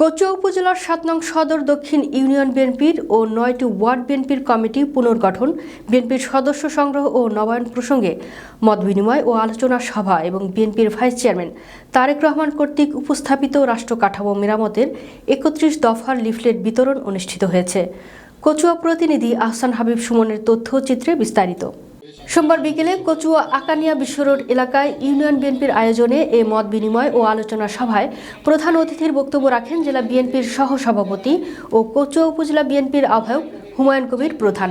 কচুয়া উপজেলার সাত নং সদর দক্ষিণ ইউনিয়ন বিএনপির ও নয়টি ওয়ার্ড বিএনপির কমিটি পুনর্গঠন। বিএনপির সদস্য সংগ্রহ ও নবায়ন প্রসঙ্গে মতবিনিময় ও আলোচনা সভা এবং বিএনপির ভাইস চেয়ারম্যান তারেক রহমান কর্তৃক উপস্থাপিত রাষ্ট্র কাঠামো মেরামতের একত্রিশ দফার লিফলেট বিতরণ অনুষ্ঠিত হয়েছে। কচুয়া প্রতিনিধি আহসান হাবিব সুমনের তথ্যচিত্রে বিস্তারিত। সোমবার বিকেলে কচুয়া আকানিয়া বিশ্ব রোড এলাকায় ইউনিয়ন বিএনপির আয়োজনে এ মত বিনিময় ও আলোচনা সভায় প্রধান অতিথির বক্তব্য রাখেন জেলা বিএনপির সহসভাপতি ও কচুয়া উপজেলা বিএনপির আহ্বায়ক হুমায়ুন কবির প্রধান।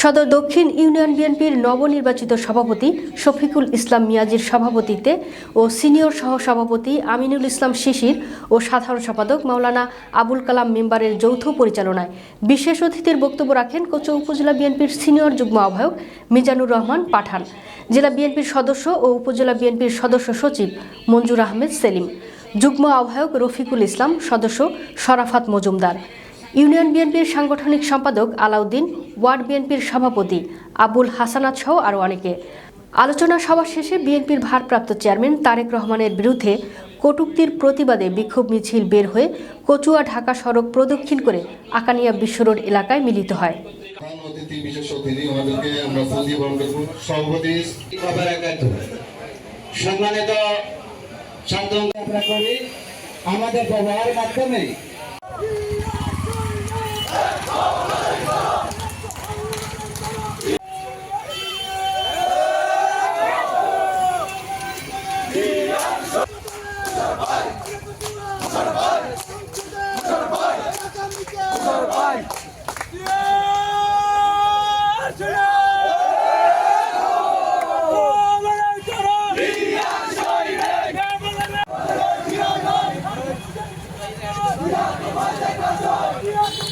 সদর দক্ষিণ ইউনিয়ন বিএনপির নবনির্বাচিত সভাপতি শফিকুল ইসলাম মিয়াজির সভাপতিত্বে ও সিনিয়র সহসভাপতি আমিনুল ইসলাম শিশির ও সাধারণ সম্পাদক মাওলানা আবুল কালাম মেম্বারের যৌথ পরিচালনায় বিশেষ অতিথির বক্তব্য রাখেন কোচো উপজেলা বিএনপির সিনিয়র যুগ্ম আহ্বায়ক মিজানুর রহমান পাঠান। জেলা বিএনপির সদস্য ও উপজেলা বিএনপির সদস্য সচিব মঞ্জুর আহমেদ সেলিম। যুগ্ম আহ্বায়ক রফিকুল ইসলাম সদস্য শরাফাত মজুমদার। ইউনিয়ন বিএনপির সাংগঠনিক সম্পাদক আলাউদ্দিন ওয়ার্ড বিএনপির সভাপতি আবুল হাসানাত সহ আরও অনেকে। আলোচনা সভা শেষে বিএনপির ভারপ্রাপ্ত চেয়ারম্যান তারেক রহমানের বিরুদ্ধে কটূক্তির প্রতিবাদে বিক্ষোভ মিছিল বের হয়ে কচুয়া ঢাকা সড়ক প্রদক্ষিণ করে আকানিয়া বিশ্ব রোড এলাকায় মিলিত হয়। প্রধান অতিথি বিশেষ অতিথি Yeah.